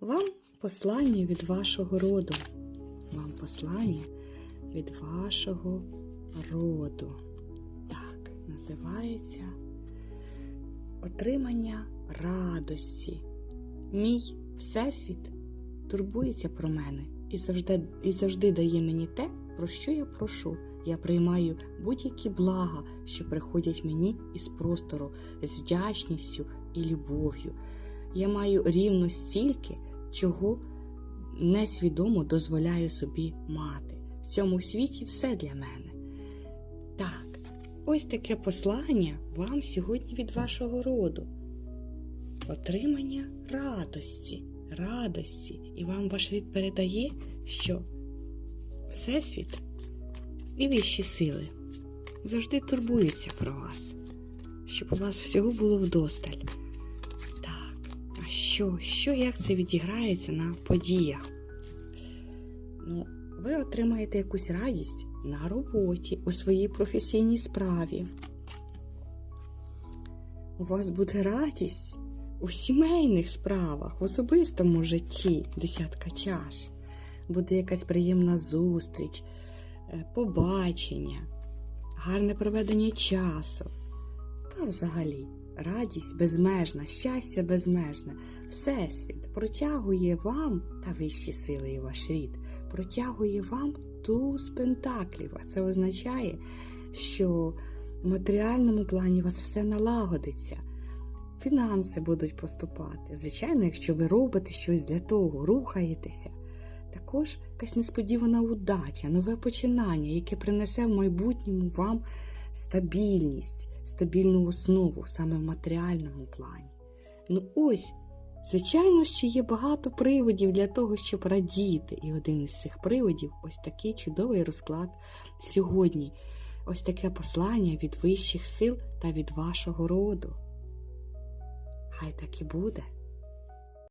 Вам послання від вашого роду. Вам послання від вашого роду. Так, називається Отримання радості. Мій Всесвіт турбується про мене і завжди, і завжди дає мені те, про що я прошу. Я приймаю будь-які блага, що приходять мені із простору, з вдячністю і любов'ю. Я маю рівно стільки, чого несвідомо дозволяю собі мати. В цьому світі все для мене. Так, ось таке послання вам сьогодні від вашого роду. Отримання радості, радості. І вам ваш рід передає, що Всесвіт і вищі сили завжди турбуються про вас, щоб у вас всього було вдосталь. Що, що, як це відіграється на подіях? Ну, ви отримаєте якусь радість на роботі, у своїй професійній справі. У вас буде радість у сімейних справах, в особистому житті, десятка чаш. Буде якась приємна зустріч, е, побачення, гарне проведення часу. Та взагалі радість безмежна, щастя безмежне. Всесвіт протягує вам та вищі сили і ваш рід, протягує вам туз пентаклів. А це означає, що в матеріальному плані у вас все налагодиться. Фінанси будуть поступати. Звичайно, якщо ви робите щось для того, рухаєтеся. Також якась несподівана удача, нове починання, яке принесе в майбутньому вам стабільність, стабільну основу саме в матеріальному плані. Ну ось, звичайно, ще є багато приводів для того, щоб радіти. І один із цих приводів ось такий чудовий розклад сьогодні. Ось таке послання від вищих сил та від вашого роду. Хай так і буде.